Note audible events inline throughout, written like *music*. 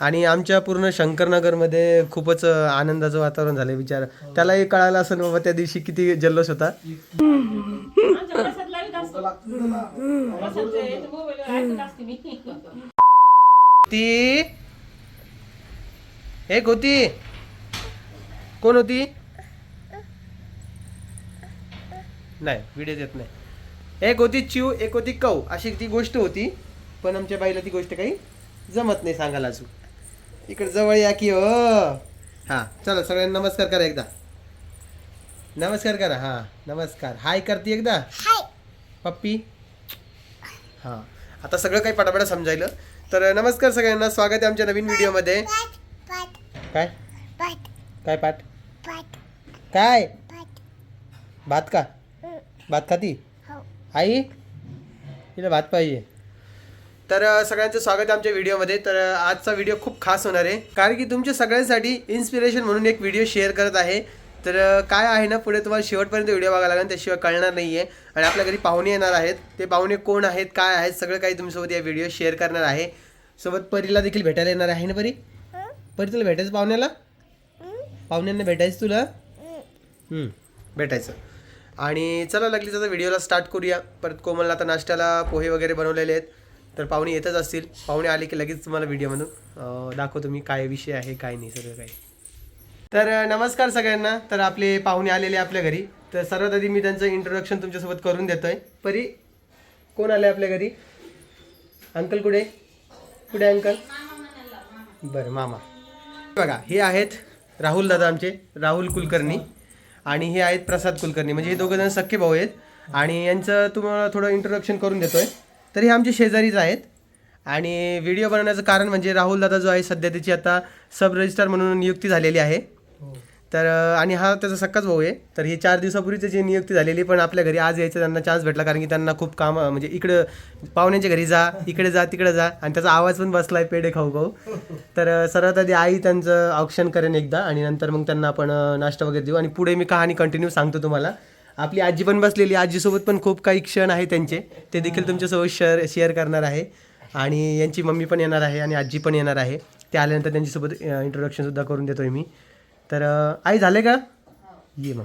आणि आमच्या पूर्ण शंकरनगरमध्ये खूपच आनंदाचं वातावरण झालं विचार. त्यालाही कळालं असेल बाबा त्या दिवशी किती जल्लोष होता. ती एक होती कोण होती? नाही व्हिडिओ येत नाही. एक होती चिव एक होती कौ अशी ती गोष्ट होती पण आमच्या बाईला ती गोष्ट काही जमत नाही सांगायला अजून. इकडे जवळ या की हो. हा. चला सगळ्यांना नमस्कार करा एकदा. नमस्कार करा हा. नमस्कार. हाय करते एकदा? पप्पी? हा. आता सगळं काही पटापटा समजायलं. तर नमस्कार सगळ्यांना. स्वागत आहे आमच्या नवीन व्हिडिओमध्ये. काय? काय पाठ? काय? भात का? भात खाती? आई? तिला भात पाहिजे. तर सगळ्यांचं स्वागत आहे आमच्या व्हिडिओमध्ये. तर आजचा व्हिडिओ खूप खास होणार आहे. कारण की तुमच्या सगळ्यांसाठी इन्स्पिरेशन म्हणून एक व्हिडिओ शेअर करत आहे. तर काय आहे ना पुढे तुम्हाला शेवटपर्यंत व्हिडिओ बघायला लागेल. त्याशिवाय कळणार नाही आहे आणि आपल्या घरी पाहुणे येणार आहेत. ते पाहुणे कोण आहेत काय आहेत सगळं काही तुमच्यासोबत या व्हिडिओ शेअर करणार आहे. सोबत परीला देखील भेटायला येणार आहे ना परी? परी तुला भेटायचं पाहुण्याला? पाहुण्यांना भेटायचं तुला? भेटायचं. आणि चला लागली आता व्हिडिओला स्टार्ट करूया. परत कोमलला आता नाश्त्याला पोहे वगैरे बनवलेले आहेत. तर पाहुणे येतच असतील. पाहुणे आले की लगेच तुम्हाला व्हिडिओमधून दाखवतो मी काय विषय आहे काय नाही सगळं काही. तर नमस्कार सगळ्यांना. तर आपले पाहुणे आलेले आपल्या घरी. तर सर्वात आधी मी त्यांचं इंट्रोडक्शन तुमच्यासोबत करून देतो आहे परी कोण आले आपल्या घरी? अंकल कुठे? कुठे अंकल? बरं मामा. बघा हे आहेत राहुल दादा आमचे राहुल कुलकर्णी. आणि हे आहेत प्रसाद कुलकर्णी. म्हणजे हे दोघं जण सख्खे भाऊ आहेत. आणि यांचं तुम्हाला थोडं इंट्रोडक्शन करून देतो आहे तर हे आमचे शेजारीच आहेत. आणि व्हिडिओ बनवण्याचं कारण म्हणजे राहुल दादा जो आहे सध्या त्याची आता सब रजिस्ट्रार म्हणून नियुक्ती झालेली आहे. तर अं, आणि हा त्याचा सक्काच भाऊ आहे. तर ही चार दिवसापूर्वी त्याची नियुक्ती झालेली पण आपल्या घरी आज यायचं त्यांना चान्स भेटला कारण की त्यांना खूप काम म्हणजे इकडं पाहुण्यांच्या घरी जा इकडे जा तिकडे जा. आणि त्याचा आवाज पण बसलाय पेढे खाऊ खाऊ. तर सर्वात आधी आई त्यांचं औक्षण करेन एकदा. आणि नंतर मग त्यांना आपण नाश्ता वगैरे देऊ. आणि पुढे मी कहाणी कंटिन्यू सांगतो तुम्हाला. आपली आजी पण बसलेली. आजीसोबत पण खूप काही क्षण आहे त्यांचे. ते देखील तुमच्यासोबत शेअर शेअर करणार आहे. आणि यांची मम्मी पण येणार आहे आणि आजी पण येणार आहे. ते आल्यानंतर त्यांच्यासोबत इंट्रोडक्शनसुद्धा करून देतोय मी. तर आई झाले का? ये मग.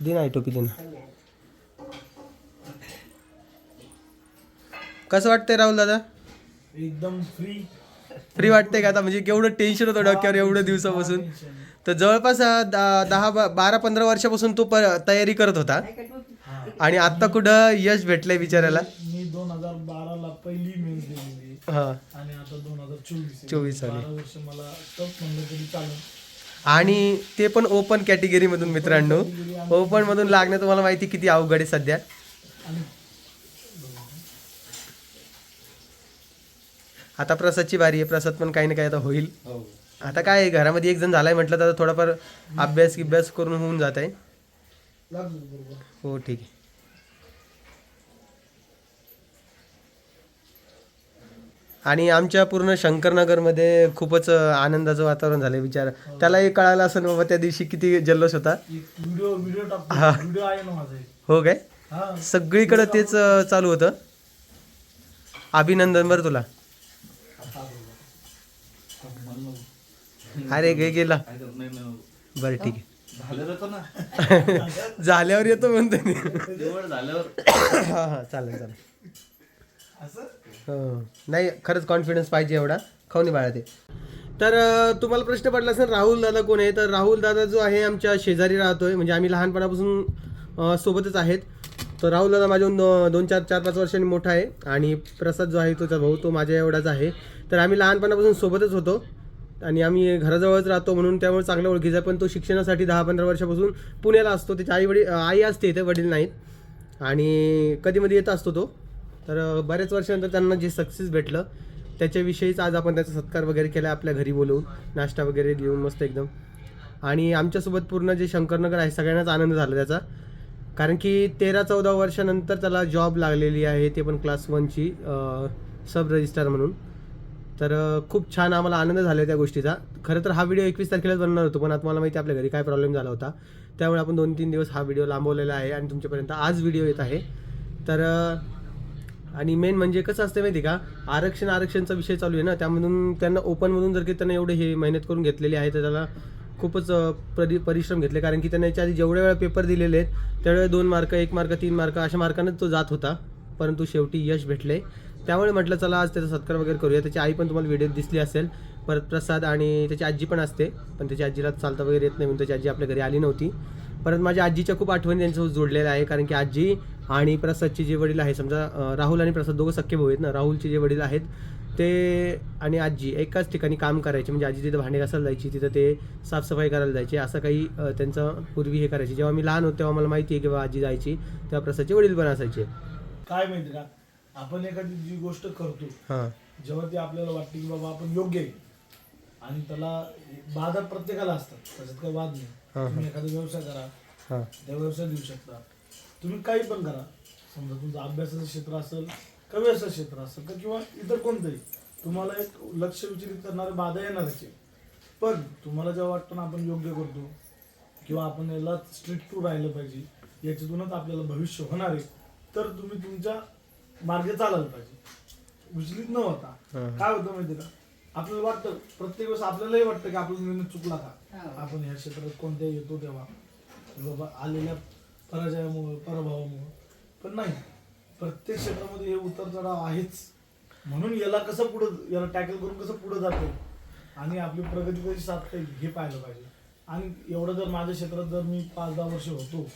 दे ना आई टोपी दे ना. कसं वाटतंय राहुल दादा? एकदम फ्री फ्री वाटतंय का आता? म्हणजे केवढं टेन्शन होतं डोक्यावर एवढं दिवसापासून. तर जवळपास दहा बा- बारा पंधरा वर्षापासून तो प तयारी करत होता. आणि आता कुठं यश भेटलंय बिचारायला मी दोन हजार बाराला पहिली मेन्स दिलेली. हा. आणि आता दोन हजार चोवीस 24 साली. बारा वर्ष मला टफ म्हणलं तरी चालेल. आणि ते पण ओपन कॅटेगरीमधून मित्रांनो. ओपन मधून लागणं तुम्हाला माहिती किती अवघड आहे सध्या? आणि आता प्रसादची बारी आहे प्रसाद पण काही ना काही आता होईल. आता काय आहे, घरामध्ये एक जण झालाय म्हटलं तर आता थोडाफार अभ्यास गिभ्यास करून होऊन जात आहे. हो ठीक आहे. आणि आमच्या पूर्ण शंकरनगरमध्ये खूपच आनंदाचं वातावरण झालं विचार. त्यालाही कळालं असेल बाबा त्या दिवशी किती जल्लोष होता. व्हिडिओ टाकतो हा. व्हिडिओ आहे ना माझा एक. हो काय? हा. सगळीकडे तेच अं, चालू होतं. अभिनंदन बरं तुला. अरे गे गेला बरं ठीक आहे. *laughs* झाल्यावर येतो म्हणतो. हा हा चालेल चालेल. हो. नाही खरंच कॉन्फिडन्स पाहिजे एवढा. खाऊनी बाळा ते. तर तुम्हाला प्रश्न पडला असेल राहुल दादा कोण आहे? तर राहुल दादा जो आहे आमच्या शेजारी राहतोय. म्हणजे आम्ही लहानपणापासून सोबतच आहेत. तर राहुल दादा माझ्याहून दो- दोन चार चार पाच वर्षांनी मोठा आहे. आणि प्रसाद जो आहे तोचा भाऊ तो माझ्या एवढाच आहे. तर आम्ही लहानपणापासून सोबतच होतो. आणि आम्ही घराजवळच राहतो म्हणून त्यामुळे चांगलं ओळखीचा पण तो शिक्षणासाठी दहा पंधरा वर्षापासून पुण्याला असतो. त्याची आई वडील आई असते इथे वडील नाहीत. आणि कधीमध्ये येत असतो तो. तर बऱ्याच वर्षानंतर त्यांना जे सक्सेस भेटलं त्याच्याविषयीच आज आपण त्याचा सत्कार वगैरे केला आपल्या घरी बोलवून नाश्ता वगैरे देऊन मस्त एकदम. आणि आमच्यासोबत पूर्ण जे शंकरनगर आहे सगळ्यांनाच आनंद झाला त्याचा. कारण की तेरा चौदा वर्षानंतर त्याला जॉब लागलेली आहे. ते पण क्लास वनची सब रजिस्ट्रार म्हणून. तर खूप छान आम्हाला आनंद झाला त्या गोष्टीचा. खरं तर हा व्हिडिओ एकवीस तारखेलाच बनणार होतो पण आता मला माहिती आहे आपल्या घरी काय प्रॉब्लेम झाला होता. त्यामुळे आपण दोन तीन दिवस हा व्हिडिओ लांबवलेला आहे आणि तुमच्यापर्यंत आज व्हिडिओ येत आहे. तर आणि मेन म्हणजे कसं असतं माहिती का? आरक्षण आरक्षणचा विषय चालू आहे ना त्यामधून त्यांना ओपनमधून जर की त्यांना एवढे हे मेहनत करून घेतलेली आहे तर त्याला खूपच परि परिश्रम घेतले. कारण की त्यांना याच्या आधी जेवढ्या वेळा पेपर दिलेले आहेत त्यावेळेला दोन मार्क एक मार्क तीन मार्क अशा मार्कानंच तो जात होता. परंतु शेवटी यश भेटले. त्यामुळे म्हटलं चला आज त्याचा सत्कार वगैरे करूया. त्याची आई पण तुम्हाला व्हिडिओ दिसली असेल. परत प्रसाद आणि त्याची आजी पण असते. पण त्याची आजीला चालता वगैरे येत नाही म्हणून त्याची आजी आपल्या घरी आली नव्हती. परत माझ्या आजीच्या खूप आठवणी त्यांच्यासोबत जोडलेल्या आहे. कारण की आजी आणि प्रसादचे जे वडील आहे समजा राहुल आणि प्रसाद दोघं सख्खे भाऊ आहेत ना राहुलचे जे वडील आहेत ते आणि आजी एकाच ठिकाणी काम करायचे. म्हणजे आजी तिथं भांडे घासायला जायची तिथं ते साफसफाई करायला जायचे. असं काही त्यांचं पूर्वी हे करायचे. जेव्हा मी लहान होतो तेव्हा मला माहिती आहे की आजी जायची तेव्हा प्रसादचे वडील पण असायचे. काय माहिती का? आपण एखादी जी गोष्ट करतो हां. जेव्हा ती आपल्याला वाटते की बाबा आपण योग्य आहे. आणि त्याला बाधा प्रत्येकाला असतात त्याच्यात काही वाद हा, नाही. हा. तुम्ही एखादा व्यवसाय करा हां. त्या व्यवसाय देऊ शकता. तुम्ही काही पण करा समजा तुमचं अभ्यासाचं क्षेत्र असेल का व्यवसाय क्षेत्र असेल का किंवा इतर कोणतंही तुम्हाला एक लक्ष विचलित करणारे बाधा येणारच आहे. पण तुम्हाला जेव्हा वाटतं ना आपण योग्य करतो किंवा आपण याला स्ट्रिक्ट टू राहिलं पाहिजे याच्यातूनच आपल्याला भविष्य होणार आहे तर तुम्ही तुमच्या मार्गे चालायला पाहिजे. विचलित न होता. हा. काय होतं माहिती का? आपल्याला वाटतं प्रत्येक वेळेस आपल्यालाही वाटतं की आपला निर्णय चुकला का? आपण ह्या क्षेत्रात कोणत्याही येतो तेव्हा बाबा आलेल्या पराजयामुळं पराभवामुळं. पण नाही. प्रत्येक क्षेत्रामध्ये हे उतर चढाव आहेच. म्हणून याला कसं पुढं याला टॅकल करून कसं पुढं जाते? आणि आपली प्रगती कशी साधता येईल हे पाहिलं पाहिजे. आणि एवढं जर माझ्या क्षेत्रात जर मी पाच दहा वर्ष होतो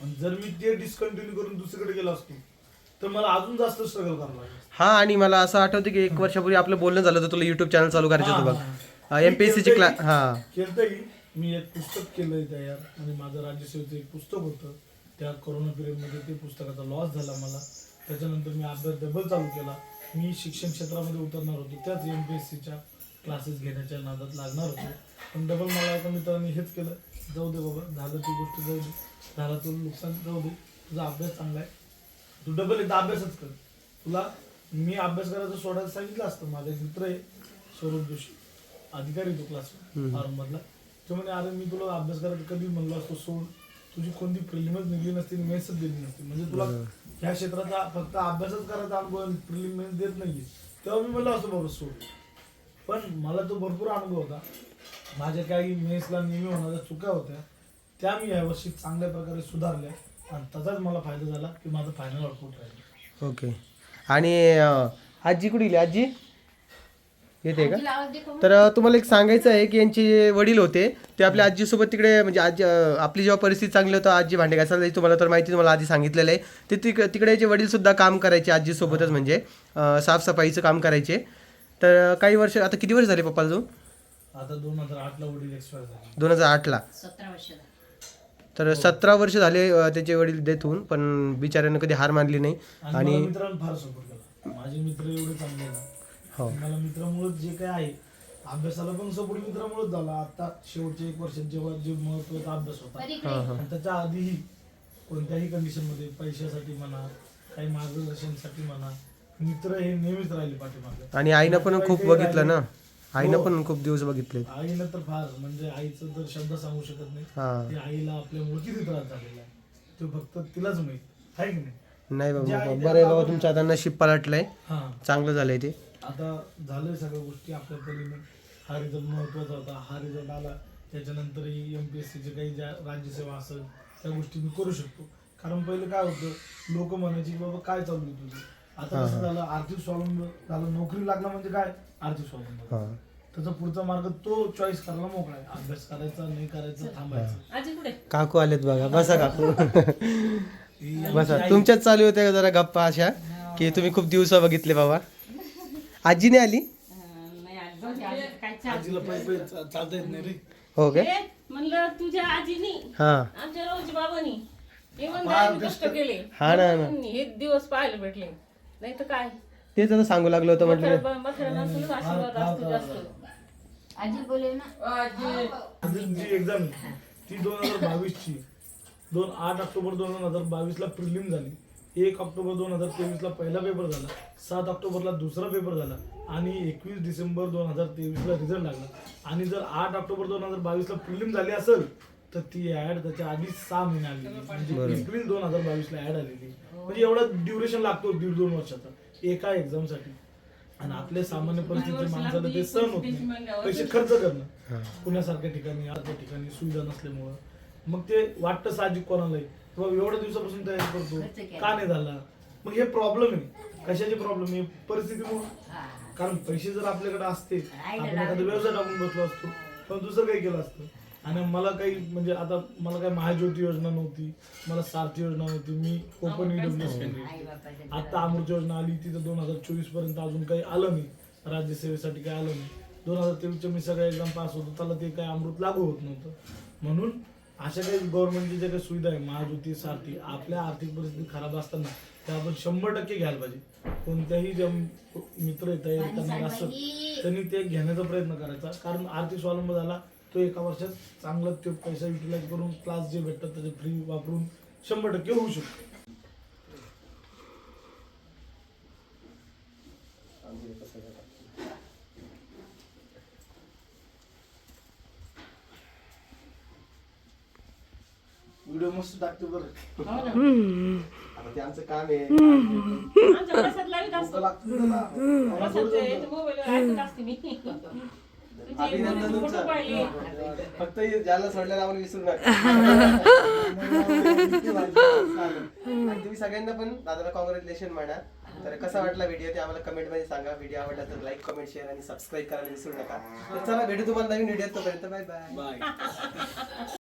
आणि जर मी ते डिस्कंटिन्यू करून दुसरीकडे गेलो असतो तर मला अजून जास्त स्ट्रगल करावं लागेल. हा आणि मला असं आठवतं की एक वर्षापूर्वी आपलं बोलणं झालं होतं तुला युट्यूब चॅनल चालू करायचं होतं बघ. एम पी एस सीची क्लास हां. मी एक पुस्तक केलंय तयार आणि माझं राज्यसेवेचं एक पुस्तक होतं. त्या कोरोना पिरियडमध्ये ते पुस्तकाचा लॉस झाला मला. त्याच्यानंतर मी अभ्यास डबल चालू केला. मी शिक्षण क्षेत्रामध्ये उतरणार होतो. त्याच एम पी एस सीच्या क्लासेस घेण्याच्या नादात लागणार होतो. पण डबल मला एका मित्राने हेच केलं. जाऊ दे बाबा झालं ती गोष्ट जाऊ दे. झालं तुला नुकसान जाऊ दे. तुझा अभ्यास चांगला आहे. तू डबल एकदा अभ्यासच कर. तुला मी अभ्यास करायचं सोडायला सांगितलं असतं. माझा एक मित्र आहे सौरभ जोशी. अधिकारी तो क्लास फार्म मधला. तो म्हणे अरे मी तुला अभ्यास करायला कधी म्हणलो असतो सोड. तुझी कोणती प्रिलिमच निघली नसती मेसच दिली नसती. म्हणजे तुला ह्या क्षेत्राचा फक्त अभ्यासच करायचा अनुभव प्रिलिम मेन्स देत नाहीये. तेव्हा मी म्हणलो असतो बाबा सोड. पण मला तो भरपूर अनुभव होता. माझ्या काही मेसला नेहमी होणाऱ्या चुका होत्या. त्या मी यावर्षी चांगल्या प्रकारे सुधारल्या. आणि त्याचाच मला फायदा झाला की माझं फायनल आउटपुट राहिलं. ओके आणि अं, आजी कुठे गेली? आजी? येते का? तर अं, तुम्हाला एक सांगायचं आहे की यांचे जे वडील होते. ते आपल्या आजीसोबत तिकडे म्हणजे आजी अं, आपली जेव्हा परिस्थिती चांगली होतं आजी भांडे घासायला जायची, तुम्हाला तर माहिती तुम्हाला आधी सांगितलेलं आहे. ते तिक तिकडे जे वडील सुद्धा काम करायचे आजीसोबतच म्हणजे अं, साफसफाईचं काम करायचे. तर अं, काही वर्ष आता किती वर्ष झाले पप्पाला जो आता दोन हजार आठला वडील एक्सपायर झाले. दोन हजार आठला. सतरा वर्ष झाली. तर सतरा वर्ष झाले अं, त्याचे वडील डेथ होऊन पण बिचाऱ्यानं कधी हार मानली नाही. आणि आणि मला मित्रांनी फार सपोर्ट केला. माझे मित्र एवढे चांगले ना हो. मला मित्रामुळेच जे काय आहे अभ्यासाला पण सपोर्ट मित्रामुळेच झाला. आता शेवटच्या एक वर्षात जेव्हा जे महत्त्वाचा अभ्यास होता हां हां. आणि त्याच्या आधीही कोणत्याही कंडिशनमध्ये पैशासाठी म्हणा काही मार्गदर्शनासाठी म्हणा मित्र हे नेहमीच राहिले पाठीमागे. आणि आईनं पण खूप बघितलं ना. आईनं हो. पण खूप दिवस बघितले आईनं तर फार म्हणजे आईचं तर शब्द सांगू शकत नाही. हा. आईला आपल्यामुळे किती त्रास झालेला आहे. तो फक्त तिलाच माहीत. आहे की नाही? बाबा ते बरं आहे बाबा तुमचं आता नशीब पलटलंय. हा. चांगलं झालंय ते. आता झालंय सगळ्या गोष्टी आपल्या परीने. हा रिझल्ट महत्त्वाचा होता हा रिझल्ट आला त्याच्यानंतरही एम पी एस सीचे काही ज्या राज्यसेवा असेल त्या गोष्टी मी करू शकतो. कारण पहिले काय होतं लोक म्हणायचे बाबा काय चालू आहे तुझं? आता कसं झालं आर्थिक स्वावलंब झालं. नोकरी लागला म्हणजे काय? आर्थिक स्वावलंब हा. त्याचा पुढचा मार्ग तो चॉईस करायला मोकळा आहे. अभ्यास करायचा नाही करायचा थांबायचं. आजी कुठे? काकू आलेत बघा. बसा काकू. *laughs* *laughs* ही बसा. तुमच्याच चालू होत्या का जरा गप्पा अशा? की तुम्ही खूप दिवस बघितले बाबा. आजी नाही आली? अं, नाही आजी जाऊ दे, आजी काय चाल- आजीला चा- चालता येत नाही रे. हो काय हे, म्हणलं तुझ्या आजीनी हा. आमच्या रोज बाबानी फार इमानदारीने कष्ट- कष्ट. केले. हा ना, ना. म्हणून हे दिवस पाहायला भेटले. नाही तर काय? तेच आता सांगू लागलं होतं म्हटलं. म्हातारा- म्हातारा नसूनच आशीर्वाद असतो जास्त. आजी बोले ना. आधी जी एक्झाम आहे, ती दोन हजार बावीस ची दोन आठ ऑक्टोबर दोन हजार बावीस ला प्रिलिम झाली. एक ऑक्टोबर दोन हजार तेवीस ला पहिला पेपर झाला. सात ऑक्टोबरला दुसरा पेपर झाला. आणि एकवीस डिसेंबर दोन हजार तेवीस ला रिझल्ट लागला. आणि जर आठ ऑक्टोबर दोन हजार बावीस ला प्रिलिम झाली असेल तर ती ऍड त्याच्या आधी सहा महिने आलेली. म्हणजे एप्रिल दोन हजार बावीस ला ऍड आलेली म्हणजे एवढा ड्युरेशन लागतो दीड दोन वर्षाचा. एका एक्झामसाठी. आणि आपल्या सामान्य परिस्थिती माणसाला ते सहन होत नाही. पैसे खर्च करणं. पुण्यासारख्या ठिकाणी त्या ठिकाणी सुविधा नसल्यामुळं. मग ते वाटतं साहजिक कोणालाही. बाबा एवढ्या दिवसापासून तयारी करतो. का नाही झाला? मग हे प्रॉब्लेम आहे. कशाचे प्रॉब्लेम आहे? परिस्थितीमुळे हा. कारण पैसे जर आपल्याकडे असते आपण एखादा. व्यवसाय टाकून बसलो असतो पण दुसरं काही केलं असतं. आणि मला काही म्हणजे आता मला काही महाज्योती योजना नव्हती मला सारथी योजना नव्हती मी ओपन ईडब्ल्यूएस केली आई बापाच्या आता अमृत योजना आली तिथं दोन हजार चोवीसपर्यंत अजून काही आलं नाही. राज्यसेवेसाठी काही आलं नाही. दोन हजार तेवीसच्या मी सगळ्या एक्झाम पास होतो त्याला ते काही अमृत लागू होत नव्हतं. म्हणून अशा काही गव्हर्नमेंटची ज्या काही सुविधा आहे महाज्योती सारथी आपल्या आर्थिक परिस्थिती खराब असताना त्या आपण शंभर टक्के घ्यायला पाहिजे. कोणत्याही जे मित्र आहे तयारी पाणी करणारे असतात. त्यांनी ते घेण्याचा प्रयत्न करायचा. कारण आर्थिक स्वावलंब झाला तो एका वर्षात चांगला ते पैसा युटिलाइज करून क्लास जे भेटतात त्याचे फ्री वापरून शंभर टक्के होऊ शकतो. व्हिडिओ मस्त टाकते बरं. आता ते आमचं काम आहे. आमच्या प्रसाद लावित असतो. लागतो. मोबाईल असते मी. अभिनंदन तुमचं. फक्त ज्याला सोडल्याला आम्हाला विसरू नका *laughs* तुम्ही सगळ्यांना पण दादाला कॉंग्रॅच्युलेशन म्हणा. तर कसा वाटला व्हिडिओ ते आम्हाला कमेंटमध्ये सांगा. व्हिडिओ आवडला तर लाईक कमेंट शेअर आणि सबस्क्राईब करायला विसरू नका. तर चला भेटू तुम्हाला नवीन व्हिडिओ तोपर्यंत. Bye bye bye